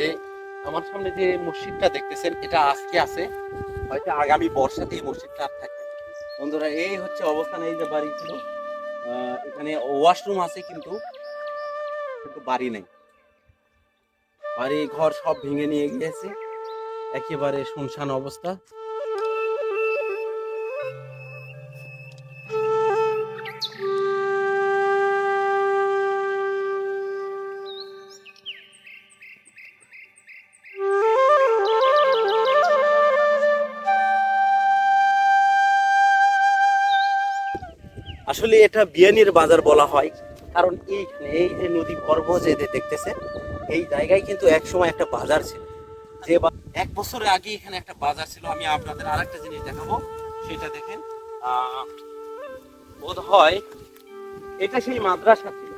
যে আমার সামনে যে মসজিদটা দেখতেছেন, এটা আজকে আছে। হয়তো আগামী বর্ষাতে এই মসজিদটা আর থাকবে বন্ধুরা, এই হচ্ছে অবস্থান, এই যে বাড়ি ছিল। এখানে ওয়াশরুম আছে কিন্তু কিন্তু বাড়ি নেই। বাড়ি ঘর সব ভেঙে নিয়ে গিয়েছে। একেবারে শুনশান অবস্থা। আসলে এটা বিয়ানির বাজার বলা হয়। কারণ এইখানে এই যে নদী পর্ব যে দেখতেছেন, এই জায়গায় কিন্তু এক সময় একটা বাজার ছিল। যে এক বছর আগে এখানে একটা বাজার ছিল। আমি আপনাদের আর একটা জিনিস দেখাবো। সেটা দেখেন বোধ হয় এটা সেই মাদ্রাসা ছিল।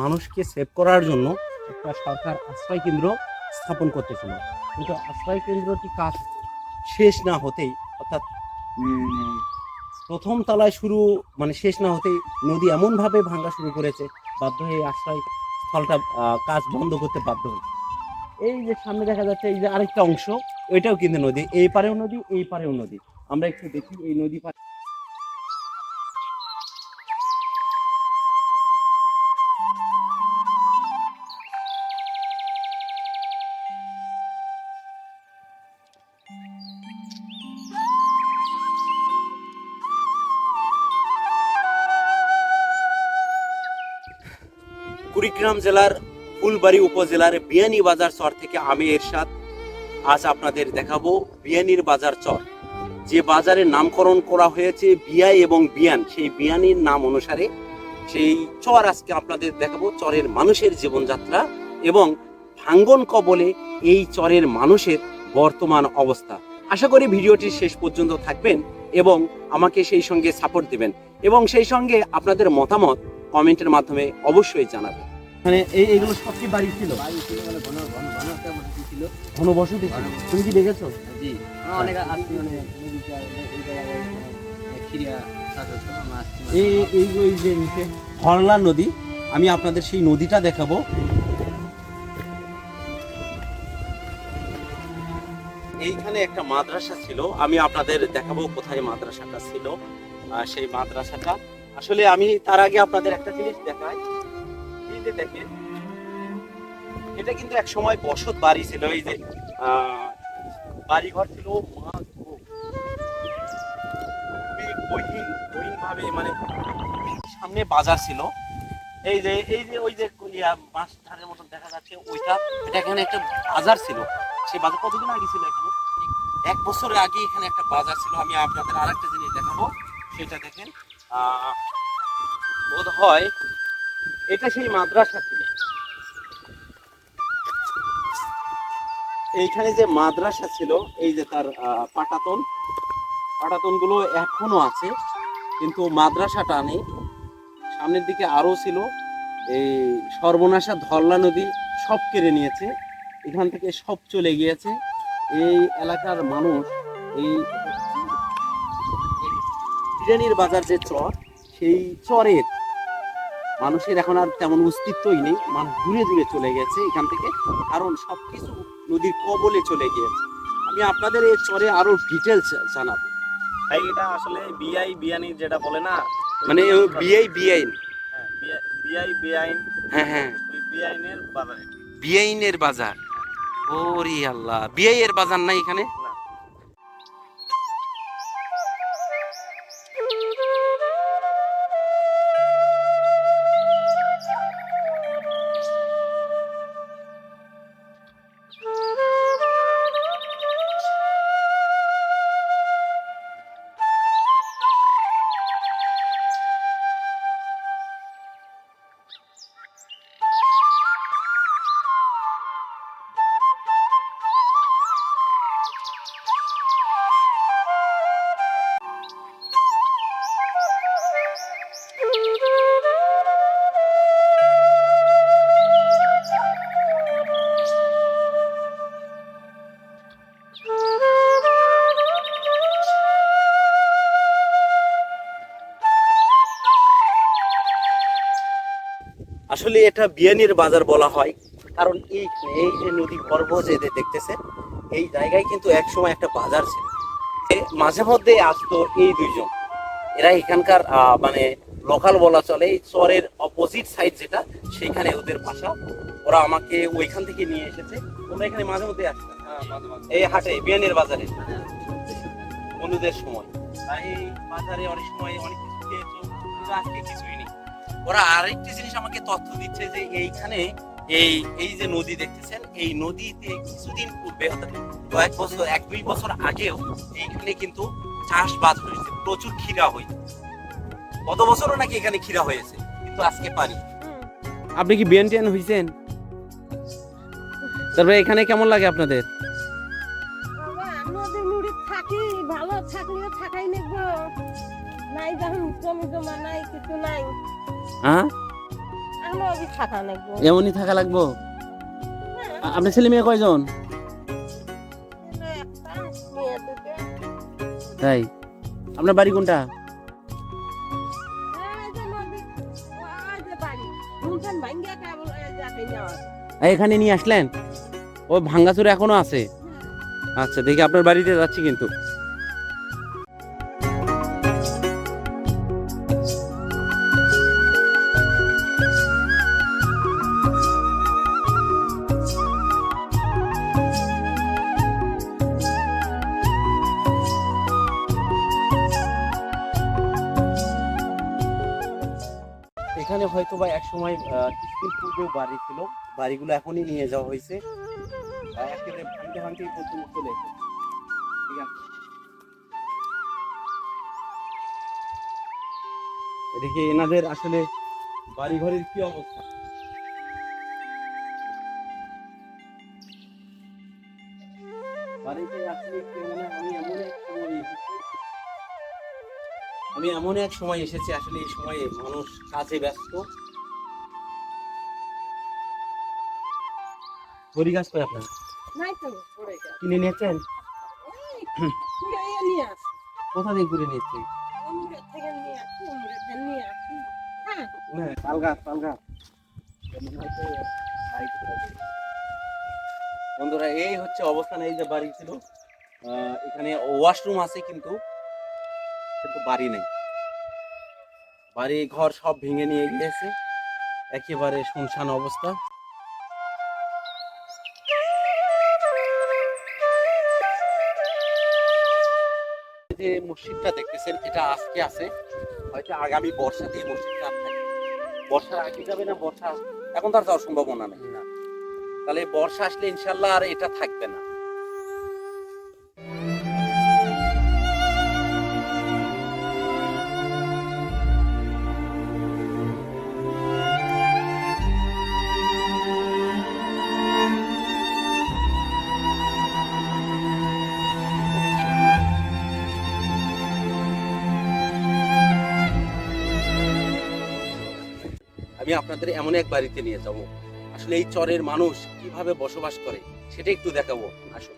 মানুষকে সেভ করার জন্য একটা সরকার আশ্রয় কেন্দ্র স্থাপন করতেছিল। কিন্তু আশ্রয় কেন্দ্রটি কাজ শেষ না হতেই প্রথম তলায় শুরু মানে শেষ না হতে নদী এমনভাবে ভাঙা শুরু করেছে, বাধ্য হয়ে আশ্রয় স্থলটা কাজ বন্ধ করতে বাধ্য হয়েছে এই যে সামনে দেখা যাচ্ছে, এই যে আরেকটা অংশ, ওইটাও কিন্তু নদী, এই পারেও নদী, এই পারেও নদী। আমরা একটু দেখি, এই নদী পারে কুড়িগ্রাম জেলার ফুলবাড়ি উপজেলার বিয়ানি বাজার চর থেকে আমি এরশাদ। আজ আপনাদের দেখাবো বিয়ানির বাজার চর। যে বাজারের নামকরণ করা হয়েছে বিয়াই এবং বিয়ান, সেই বিয়ানির নাম অনুসারে সেই চর আজকে আপনাদের দেখাবো, চরের মানুষের জীবনযাত্রা এবং ভাঙ্গন কবলে এই চরের মানুষের বর্তমান অবস্থা। আশা করি ভিডিওটি শেষ পর্যন্ত থাকবেন এবং আমাকে সেই সঙ্গে সাপোর্ট দিবেন এবং সেই সঙ্গে আপনাদের মতামত কমেন্টের মাধ্যমে অবশ্যই জানাবেন। মানে এই এগুলো সব কি বাড়ি ছিল? বাড়ি ছিল মানে ঘন ঘন ঘন একটা বসতি ছিল। ঘন বসতি ছিল। তুমি কি দেখেছ? জি। অনেক আসছি মানে এই মানে। এই ওই যে নিচে হরলা নদী আমি আপনাদের সেই নদীটা দেখাবো। এইখানে একটা মাদ্রাসা ছিল। আমি আপনাদের দেখাবো কোথায় মাদ্রাসাটা ছিল। সেই মাদ্রাসাটা। আসলে আমি তার আগে আপনাদের একটা জিনিস দেখাই। এই দেখেন এটা কিন্তু এক সময় বসত বাড়ি ছিল, এই যে বাড়িঘর ছিল মানে সামনে বাজার ছিল। এই যে এই যে, ওই যে বাঁশ ধারের মতন দেখা যাচ্ছে, ওইটা, এটা এখানে একটা বাজার ছিল। সেই বাজার কতদিন আগে ছিল এখানে? এক বছর আগে এখানে একটা বাজার ছিল, আমি আপনাদের আরেকটা জিনিস দেখাবো। সেটা দেখেন বোধ হয় এটা সেই মাদ্রাসা ছিল এইখানে যে মাদ্রাসা ছিল, এই যে তার পাটাতন পাটাতনগুলো এখনও আছে, কিন্তু মাদ্রাসাটা নেই। সামনের দিকে আরও ছিল, এই সর্বনাশা ধরলা নদী সব কেড়ে নিয়েছে। এখান থেকে সব চলে গিয়েছে। এই এলাকার মানুষ, এই বিরিয়ানির বাজার যে চর, সেই চরের মানুষের এখন আর তেমন অস্তিত্বই নেই। মানুষ দূরে দূরে চলে গেছে এখান থেকে। কারণ সবকিছু নদীর কবলে চলে গিয়েছে। আমি আপনাদের এই চরে আরও ডিটেলস জানাব। ভাই এটা আসলে বিআই বিয়ানি যেটা বলে না মানে বিআই বিআইন হ্যাঁ, বিআই বেআইন হ্যাঁ হ্যাঁ। বেআইনের বাজারে। বিআইনের বাজার। ওরে আল্লাহ। বিআই এর বাজার নাই এখানে? আসলে এটা বিয়ানির বাজার বলা হয় কারণ এই এই যে নদী গর্ভ যে দেখতেছেন এই জায়গায় কিন্তু একসময় একটা বাজার ছিল। মাঝে মধ্যে আসতো এই দুইজন। এরা এখানকার মানে লোকাল বলা চলে এই চরের অপোজিট সাইড যেটা সেখানে ওদের বাসা। ওরা আমাকে ওইখান থেকে নিয়ে এসেছে। তোমরা এখানে মাঝে মধ্যে আসতে এই হাটে বিয়ানের বাজারে। বন্ধুদের সময়। তাই এই বাজারে অনেক সময় অনেক কিছু খেয়েছো আজকে কিছুই নেই। ওরা আরেকটি জিনিস আমাকে তথ্য দিচ্ছে যে এইখানে এই এই যে নদী দেখতেছেন এই নদীতে কিছুদিন পূর্বে কয়েক বছর এক দুই বছর আগেও এইখানে কিন্তু চাষবাস হয়েছে প্রচুর ক্ষীরা হয়েছে। গত বছরও নাকি এখানে ক্ষীরা হয়েছে কিন্তু আজকে পানি। আপনি কি বিয়ান টিয়ান হয়েছেন তারপরে এখানে কেমন লাগে আপনাদের? থাকি ভালো থাকলেও থাকাই নেব নাই যখন জমি জমা নাই কিছু নাই। হ্যাঁ? এমনই থাকা লাগবো? আ- আপনার ছেলে মেয়ে কয়জন? তাই? আপনার বাড়ি কোনটা? এই যে নদী ওই যে বাড়ি। শুনছেন ভাঙ্গিয়া কেবল এই যে একাই নেওয়া এই, এখানে নিয়ে আসলেন? ও ভাঙ্গাচুরে এখনও আছে? আচ্ছা দেখি আপনার বাড়িতে যাচ্ছি কিন্তু। সময় কিছুদিন পূর্বেও বাড়ি ছিল। বাড়িগুলো এখনই নিয়ে যাওয়া হয়েছে। একেবারে ভাঙতে ভাঙতে পর্যন্ত চলে এদিকে এনাদের আসলে বাড়ি ঘরের কি অবস্থা? বাড়িতে আসলে মানে আমি এমন এক সময় এসেছি, আসলে এই সময়ে মানুষ কাজে ব্যস্ত। বড়ি গাছ কই আপনার? কিনে নিয়েছেন? কোথা থেকে ঘুরে নিয়েছেন? তাল গাছ তাল গাছ। বন্ধুরা এই হচ্ছে অবস্থান এই যে বাড়ি ছিল। আহ, এখানে ওয়াশরুম আছে কিন্তু কিন্তু বাড়ি নেই। বাড়ি ঘর সব ভেঙে নিয়ে গিয়েছে। একেবারে শুনশান অবস্থা। যে মসজিদটা দেখতেছেন এটা আজকে আছে, হয়তো আগামী বর্ষা দিয়ে মসজিদটা থাকে বর্ষা আগে যাবে না, বর্ষা এখন তো আর যাওয়ার সম্ভাবনা নেই। না তাহলে বর্ষা আসলে ইনশাল্লাহ আর এটা থাকবে না। আমি আপনাদের এমন এক বাড়িতে নিয়ে যাব। আসলে এই চরের মানুষ কীভাবে বসবাস করে সেটা একটু দেখাবো। আসুন।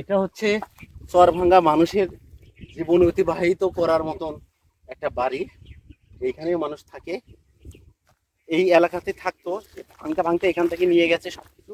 এটা হচ্ছে চরভাঙ্গা মানুষের জীবন অতিবাহিত করার মতন একটা বাড়ি এইখানে মানুষ থাকে। এই এলাকাতে থাকতো ভাঙতে ভাঙতে এখান থেকে নিয়ে গেছে সবকিছু।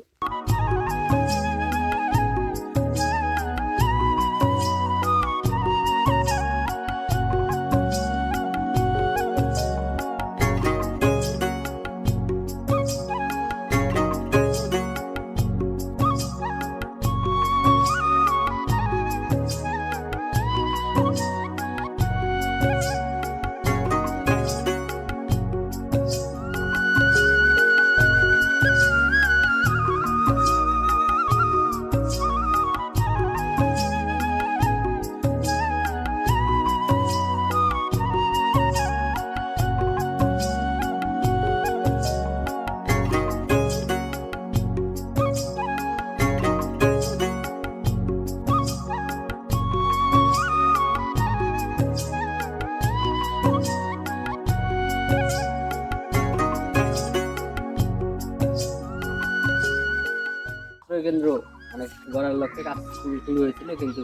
কাজ শুরু হয়েছিল, কিন্তু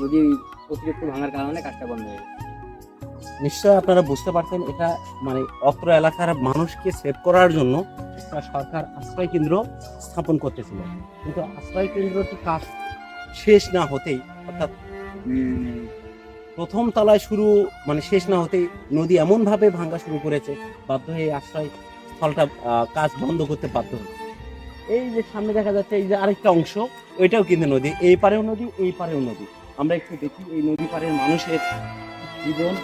নদী অতিরিক্ত ভাঙার কারণে কাজটা বন্ধ হয়ে নিশ্চয় আপনারা বুঝতে পারছেন, এটা মানে অত্র এলাকার মানুষকে সেভ করার জন্য সরকার আশ্রয় কেন্দ্র স্থাপন করতেছিল। কিন্তু আশ্রয় কেন্দ্রটি কাজ শেষ না হতেই, অর্থাৎ প্রথম তলায় শুরু মানে শেষ না হতেই নদী এমনভাবে ভাঙা শুরু করেছে, বাধ্য হয়ে আশ্রয় স্থলটা কাজ বন্ধ করতে বাধ্য হলো। এই যে সামনে দেখা যাচ্ছে এই যে আরেকটা অংশ, ওইটাও কিন্তু নদী। এই পারেও নদী, এই পারেও নদী। আমরা একটু দেখি এই নদী পারের মানুষের জীবন।